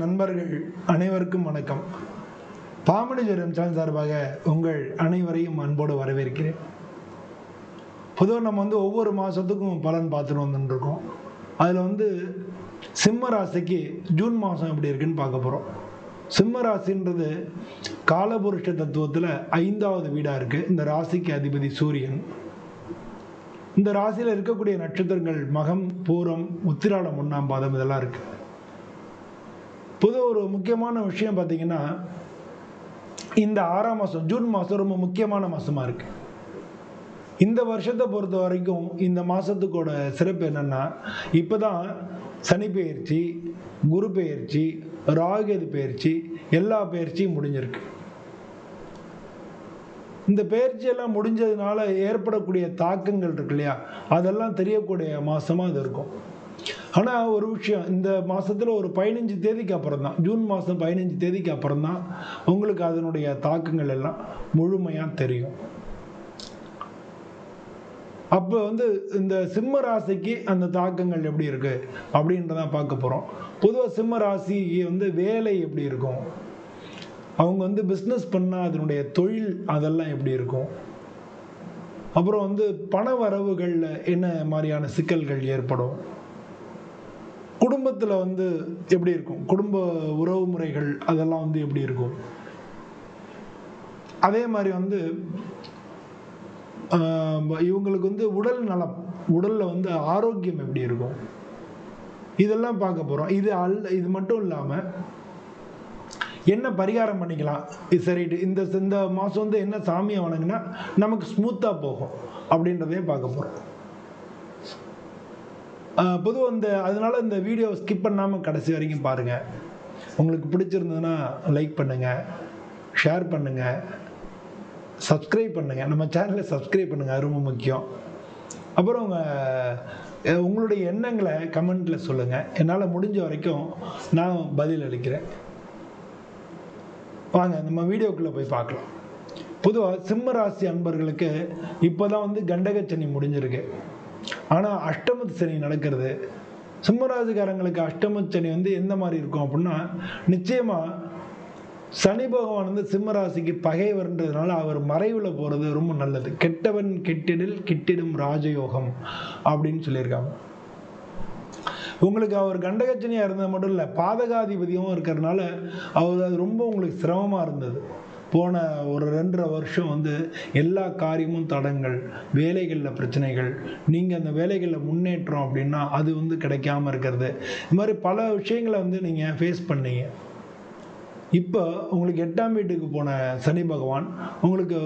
நண்பர்கள் அனைவருக்கும் வணக்கம். பாமணி ஜெரம் சேனல் சார்பாக உங்கள் அனைவரையும் அன்போடு வரவேற்கிறேன். பொதுவாக நம்ம வந்து ஒவ்வொரு மாதத்துக்கும் பலன் பார்த்துட்டு வந்துட்டுருக்கோம் அதில் வந்து சிம்ம ராசிக்கு ஜூன் மாதம் எப்படி இருக்குன்னு பார்க்க போகிறோம் சிம்ம ராசின்றது காலபுருஷ தத்துவத்தில் ஐந்தாவது வீடாக இருக்குது இந்த ராசிக்கு அதிபதி சூரியன். இந்த ராசியில் இருக்கக்கூடிய நட்சத்திரங்கள் மகம் பூரம் உத்திராடம் ஒன்றாம் பாதம் இதெல்லாம் இருக்குது பொது ஒரு முக்கியமான விஷயம் பார்த்தீங்கன்னா இந்த ஆறாம் மாதம் ஜூன் மாதம் ரொம்ப முக்கியமான மாதமாக இருக்குது இந்த வருஷத்தை பொறுத்த வரைக்கும் இந்த மாதத்துக்கோட சிறப்பு என்னன்னா இப்போ தான் சனி பெயர்ச்சி குரு பெயர்ச்சி ராகுகேது பெயர்ச்சி எல்லா பெயர்ச்சியும் முடிஞ்சிருக்கு. இந்த பெயர்ச்சியெல்லாம் முடிஞ்சதுனால ஏற்படக்கூடிய தாக்கங்கள் இருக்கு இல்லையா? அதெல்லாம் தெரியக்கூடிய மாதமாக இது இருக்கும். ஆனால் ஒரு விஷயம் இந்த மாதத்தில் ஒரு பதினஞ்சு தேதிக்கு அப்புறம் தான் ஜூன் மாதம் பதினஞ்சு தேதிக்கு அப்புறம் தான் உங்களுக்கு அதனுடைய தாக்கங்கள் எல்லாம் முழுமையாக தெரியும். அப்போ வந்து இந்த சிம்ம ராசிக்கு அந்த தாக்கங்கள் எப்படி இருக்குது அப்படின்றதான் பார்க்க போகிறோம் பொதுவாக சிம்ம ராசிக்கு வந்து வேலை எப்படி இருக்கும்? அவங்க வந்து பிஸ்னஸ் பண்ணால் அதனுடைய தொழில் அதெல்லாம் எப்படி இருக்கும்? அப்புறம் வந்து பண வரவுகளில் என்ன மாதிரியான சிக்கல்கள் ஏற்படும்? குடும்பத்தில் வந்து எப்படி இருக்கும்? குடும்ப உறவு முறைகள் அதெல்லாம் வந்து எப்படி இருக்கும்? அதே மாதிரி வந்து இவங்களுக்கு வந்து உடல் நலம் உடலில் வந்து ஆரோக்கியம் எப்படி இருக்கும்? இதெல்லாம் பார்க்க போகிறோம் இது அல்ல இது மட்டும் இல்லாமல் என்ன பரிகாரம் பண்ணிக்கலாம்? இது சரிட்டு இந்த இந்த மாதம் வந்து என்ன சாமியை வணங்கினா நமக்கு ஸ்மூத்தாக போகும் அப்படின்றதையும் பார்க்க போகிறோம் பொதுவாக இந்த அதனால இந்த வீடியோ ஸ்கிப் பண்ணாமல் கடைசி வரைக்கும் பாருங்கள் உங்களுக்கு பிடிச்சிருந்ததுன்னா லைக் பண்ணுங்கள் ஷேர் பண்ணுங்கள் சப்ஸ்கிரைப் பண்ணுங்கள் நம்ம சேனலை சப்ஸ்கிரைப் பண்ணுங்கள் அது ரொம்ப முக்கியம். அப்புறம் உங்கள் உங்களுடைய எண்ணங்களை கமெண்ட்டில் சொல்லுங்கள் என்னால் முடிஞ்ச வரைக்கும் நான் பதில் அளிக்கிறேன். வாங்க நம்ம வீடியோக்குள்ளே போய் பார்க்கலாம். பொதுவாக சிம்ம ராசி அன்பர்களுக்கு இப்போ தான் வந்து கண்டகச்சனி முடிஞ்சிருக்கு. ஆனால் அஷ்டமத்து சனி நடக்கிறது. சிம்மராசிக்காரங்களுக்கு அஷ்டமத்து சனி வந்து எந்த மாதிரி இருக்கும் அப்படின்னா நிச்சயமாக சனி பகவான் வந்து சிம்மராசிக்கு பகைவர்ன்றதுனால அவர் மறைவில் போகிறது ரொம்ப நல்லது. கெட்டவன் கெட்டிடில் கிட்டிடும் ராஜயோகம் அப்படின்னு சொல்லியிருக்காங்க. உங்களுக்கு அவர் கண்டகச்சனியாக இருந்தது மட்டும் இல்லை பாதகாதிபதியும் இருக்கிறதுனால அவர் அது ரொம்ப உங்களுக்கு சிரமமாக இருந்தது. போன ஒரு ரெண்டரை வருஷம் வந்து எல்லா காரியமும் தடங்கள் வேலைகளில் பிரச்சனைகள். நீங்கள் அந்த வேலைகளில் முன்னேற்றம் அப்படின்னா அது வந்து கிடைக்காம இருக்கிறது. இது மாதிரி பல விஷயங்களை வந்து நீங்கள் ஃபேஸ் பண்ணீங்க. இப்போ உங்களுக்கு எட்டாம் வீட்டுக்கு போன சனி பகவான் உங்களுக்கு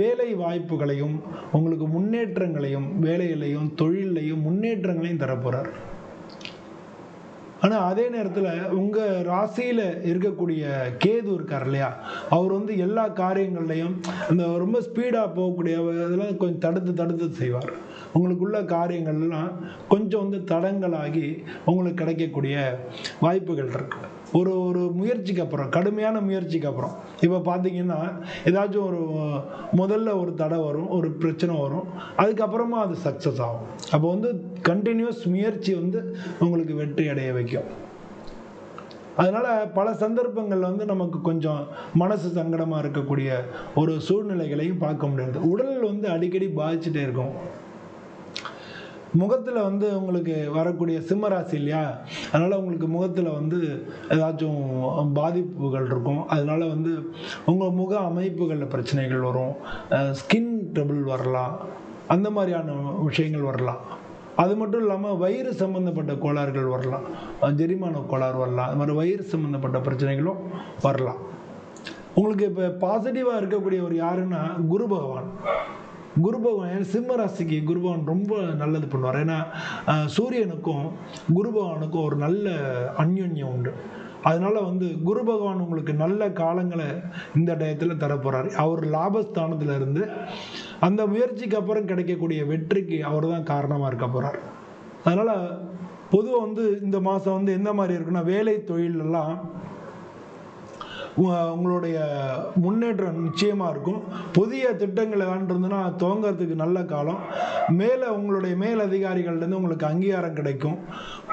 வேலை வாய்ப்புகளையும் உங்களுக்கு முன்னேற்றங்களையும் வேலையிலையும் தொழிலையும் முன்னேற்றங்களையும் தரப்போகிறார் ஆனால் அதே நேரத்தில் உங்கள் ராசியில் இருக்கக்கூடிய கேது இருக்கார் இல்லையா? அவர் வந்து எல்லா காரியங்கள்லையும் அந்த ரொம்ப ஸ்பீடாக போகக்கூடிய இதெல்லாம் கொஞ்சம் தடுத்து தடுத்து செய்வார். உங்களுக்குள்ள காரியங்கள்லாம் கொஞ்சம் வந்து தடங்களாகி உங்களுக்கு கிடைக்கக்கூடிய வாய்ப்புகள் இருக்குது ஒரு ஒரு முயற்சிக்கு அப்புறம் கடுமையான முயற்சிக்கு அப்புறம். இப்போ பார்த்தீங்கன்னா ஏதாச்சும் ஒரு முதல்ல ஒரு தடை வரும் ஒரு பிரச்சனை வரும் அதுக்கப்புறமா அது சக்ஸஸ் ஆகும். அப்போ வந்து கண்டினியூஸ் முயற்சி வந்து உங்களுக்கு வெற்றி அடைய வைக்கும். அதனால் பல சந்தர்ப்பங்களில் வந்து நமக்கு கொஞ்சம் மனசு சங்கடமாக இருக்கக்கூடிய ஒரு சூழ்நிலைகளையும் பார்க்க முடியாது. உடல் வந்து அடிக்கடி பாதிச்சுட்டே இருக்கும். முகத்தில் வந்து உங்களுக்கு வரக்கூடிய சிம்ம ராசி இல்லையா? அதனால் உங்களுக்கு முகத்தில் வந்து ஏதாச்சும் பாதிப்புகள் இருக்கும். அதனால் வந்து உங்கள் முக அமைப்புகளில் பிரச்சனைகள் வரும். ஸ்கின் ட்ரபிள் வரலாம். அந்த மாதிரியான விஷயங்கள் வரலாம். அது மட்டும் இல்லாமல் வயிறு சம்மந்தப்பட்ட கோளாறுகள் வரலாம். ஜெரிமான கோளாறு வரலாம். அது மாதிரி வயிறு சம்மந்தப்பட்ட பிரச்சனைகளும் வரலாம். உங்களுக்கு இப்போ பாசிட்டிவாக இருக்கக்கூடிய ஒரு யாருன்னா குரு பகவான். குரு பகவான் சிம்ம ராசிக்கு குரு பகவான் ரொம்ப நல்லது பண்ணுவார். ஏன்னா சூரியனுக்கும் குரு பகவானுக்கும் ஒரு நல்ல அந்யோன்யம் உண்டு. அதனால வந்து குரு பகவான் உங்களுக்கு நல்ல காலங்களை இந்த டயத்தில் தரப்போறார். அவர் லாபஸ்தானத்துல இருந்து அந்த முயற்சிக்கு அப்புறம் கிடைக்கக்கூடிய வெற்றிக்கு அவர் தான் காரணமாக இருக்க போறார். அதனால பொதுவாக வந்து இந்த மாதம் வந்து எந்த மாதிரி இருக்குன்னா வேலை தொழிலெல்லாம் உங்களுடைய முன்னேற்றம் நிச்சயமாக இருக்கும். புதிய திட்டங்கள் ஏதாவது துவங்கிறதுக்கு நல்ல காலம். மேலே உங்களுடைய மேல் அதிகாரிகள்லேருந்து உங்களுக்கு அங்கீகாரம் கிடைக்கும்.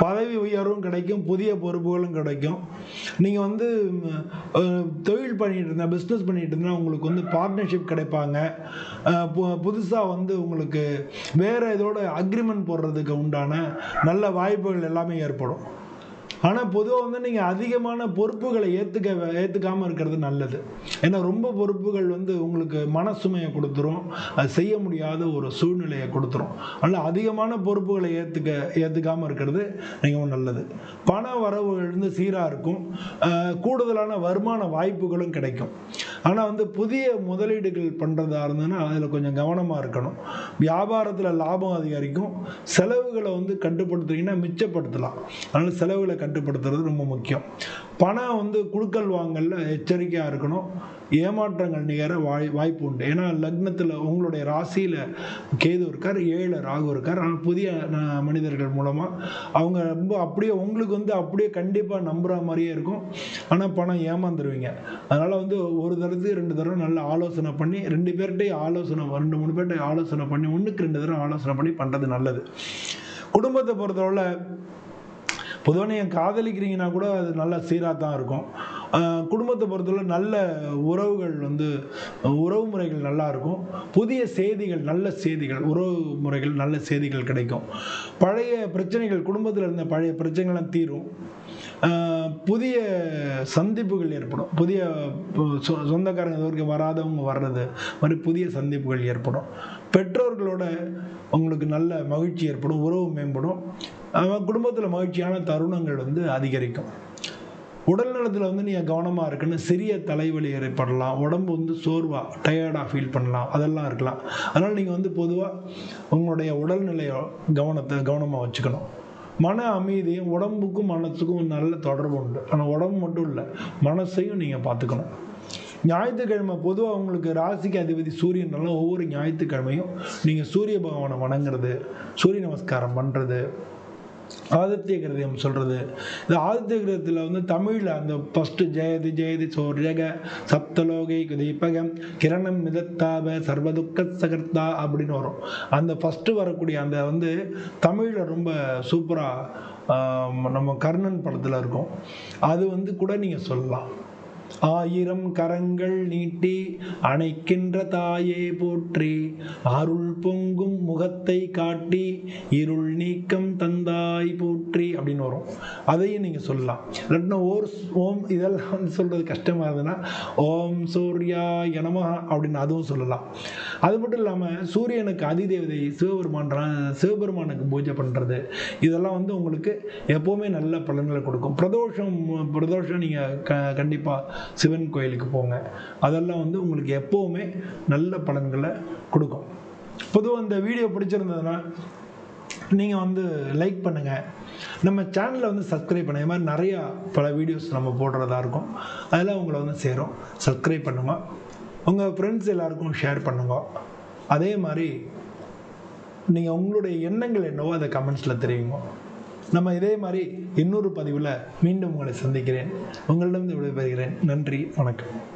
பதவி உயர்வும் கிடைக்கும். புதிய பொறுப்புகளும் கிடைக்கும். நீங்கள் வந்து தொழில் பண்ணிட்டு இருந்தால் பிஸ்னஸ் பண்ணிட்டு இருந்தால் உங்களுக்கு வந்து பார்ட்னர்ஷிப் கிடைப்பாங்க. புதுசாக வந்து உங்களுக்கு வேறு இதோட அக்ரிமெண்ட் போடுறதுக்கு உண்டான நல்ல வாய்ப்புகள் எல்லாமே ஏற்படும். ஆனால் பொதுவாக வந்து நீங்கள் அதிகமான பொறுப்புகளை ஏற்றுக்க ஏற்றுக்காமல் இருக்கிறது நல்லது. ஏன்னா ரொம்ப பொறுப்புகள் வந்து உங்களுக்கு மனசுமையை கொடுத்துரும். அது செய்ய முடியாத ஒரு சூழ்நிலையை கொடுத்துரும். அதனால் அதிகமான பொறுப்புகளை ஏற்றுக்க ஏற்றுக்காமல் இருக்கிறது மிகவும் நல்லது. பண வரவுகள் வந்து சீராக இருக்கும். கூடுதலான வருமான வாய்ப்புகளும் கிடைக்கும். ஆனால் வந்து புதிய முதலீடுகள் பண்ணுறதா இருந்ததுன்னா அதில் கொஞ்சம் கவனமாக இருக்கணும். வியாபாரத்தில் லாபம் அதிகரிக்கும். செலவுகளை வந்து கட்டுப்படுத்துறீங்கன்னா மிச்சப்படுத்தலாம். அதனால் செலவுகளை கட்டுப்படுத்துறது ரொம்ப முக்கியம். பணம் வந்து குடுக்கல் வாங்கல எச்சரிக்கையாக இருக்கணும். ஏமாற்றங்கள் நிகர வாய் வாய்ப்பு உண்டு. ஏன்னா லக்னத்தில் உங்களுடைய ராசியில் கேது இருக்கார் ஏழு ராகு இருக்கார். ஆனால் புதிய மனிதர்கள் மூலமாக அவங்க ரொம்ப அப்படியே உங்களுக்கு வந்து அப்படியே கண்டிப்பாக நம்புகிற மாதிரியே இருக்கும். ஆனால் பணம் ஏமாந்துருவீங்க. அதனால் வந்து ஒரு தடவை ரெண்டு தடவை நல்ல ஆலோசனை பண்ணி ரெண்டு பேர்கிட்டையும் ஆலோசனை ரெண்டு மூணு பேர்கிட்ட ஆலோசனை பண்ணி ஒன்றுக்கு ரெண்டு தடவை ஆலோசனை பண்ணி பண்ணுறது நல்லது. குடும்பத்தை பொறுத்தவரை பொதுவாக நீங்கள் காதலிக்கிறீங்கன்னா கூட அது நல்லா சீராக தான் இருக்கும். குடும்பத்தை பொறுத்தவரை நல்ல உறவுகள் வந்து உறவு முறைகள் நல்லா இருக்கும். புதிய செய்திகள் நல்ல செய்திகள் உறவு முறைகள் நல்ல செய்திகள் கிடைக்கும். பழைய பிரச்சனைகள் குடும்பத்தில் இருந்த பழைய பிரச்சனைகள்லாம் தீரும். புதிய சந்திப்புகள் ஏற்படும். புதிய சொ- சொந்தக்காரங்க இதுவரைக்கும் வராதவங்க வர்றது மாதிரி புதிய சந்திப்புகள் ஏற்படும். பெற்றோர்களோட உங்களுக்கு நல்ல மகிழ்ச்சி ஏற்படும் உறவு மேம்படும். குடும்பத்தில் மகிழ்ச்சியான தருணங்கள் வந்து அதிகரிக்கும். உடல் நலத்தில் வந்து நீங்கள் கவனமாக இருக்குன்னு சிறிய தலைவலி ஏற்படலாம். உடம்பு வந்து சோர்வாக டயர்டாக ஃபீல் பண்ணலாம். அதெல்லாம் இருக்கலாம். அதனால் நீங்கள் வந்து பொதுவாக உங்களுடைய உடல்நிலையை கவனத்தை கவனமாக வச்சுக்கணும். மன அமைதியும் உடம்புக்கும் மனசுக்கும் நல்ல தொடர்பு உண்டு. ஆனால் உடம்பு மட்டும் இல்லை மனசையும் நீங்கள் பார்த்துக்கணும். ஞாயிற்றுக்கிழமை பொதுவாக உங்களுக்கு ராசிக்கு அதிபதி சூரியனால ஒவ்வொரு ஞாயிற்றுக்கிழமையும் நீங்கள் சூரிய பகவானை வணங்குறது சூரிய நமஸ்காரம் பண்ணுறது ஆதித்ய கிரதம் சொல்கிறது இந்த ஆதித்ய கிருதத்தில் வந்து தமிழில் அந்த ஃபஸ்ட்டு ஜெயதி ஜெயதி சோர்ஜக சப்தலோகை தீபகம் கிரணம் மிதத்தாப சர்வதுக்க சகர்த்தா அப்படின்னு வரும். அந்த ஃபஸ்ட்டு வரக்கூடிய அந்த வந்து தமிழில் ரொம்ப சூப்பராக நம்ம கர்ணன் படத்தில் இருக்கும். அது வந்து கூட நீங்கள் சொல்லலாம். ஆயிரம் கரங்கள் நீட்டி அணைக்கின்ற தாயே போற்றி அருள் பொங்கும் முகத்தை காட்டி இருள் நீக்கம் தந்தாய் போற்றி அப்படின்னு வரும். அதையும் நீங்கள் சொல்லலாம். இல்லாட்டினா ஓர் ஓம் இதெல்லாம் சொல்கிறது கஷ்டமாக இருந்ததுன்னா ஓம் சூர்யா எனமா அப்படின்னு அதுவும் சொல்லலாம். அது மட்டும் இல்லாமல் சூரியனுக்கு அதிதேவதை சிவபெருமான் சிவபெருமானுக்கு பூஜை பண்ணுறது இதெல்லாம் வந்து உங்களுக்கு எப்போவுமே நல்ல பலன்களை கொடுக்கும். பிரதோஷம் பிரதோஷம் நீங்கள் க கண்டிப்பாக சிவன் கோயிலுக்கு போங்க. அதெல்லாம் வந்து உங்களுக்கு எப்போவுமே நல்ல பலன்களை கொடுக்கும். பொதுவாக இந்த வீடியோ பிடிச்சிருந்ததுன்னா நீங்கள் வந்து லைக் பண்ணுங்கள் நம்ம சேனலை வந்து சப்ஸ்கிரைப் பண்ணுங்க இது மாதிரி நிறையா பல வீடியோஸ் நம்ம போடுறதா இருக்கும். அதெல்லாம் உங்களை வந்து சேரும். சப்ஸ்கிரைப் பண்ணுங்கள் உங்கள் ஃப்ரெண்ட்ஸ் எல்லாருக்கும் ஷேர் பண்ணுங்க. அதே மாதிரி நீங்கள் உங்களுடைய எண்ணங்கள் என்னவோ அதை கமெண்ட்ஸில் தெரியுங்க நம்ம இதே மாதிரி இன்னொரு பதிவில் மீண்டும் உங்களை சந்திக்கிறேன். உங்களிடம் விடைபெறுகிறேன். நன்றி. வணக்கம்.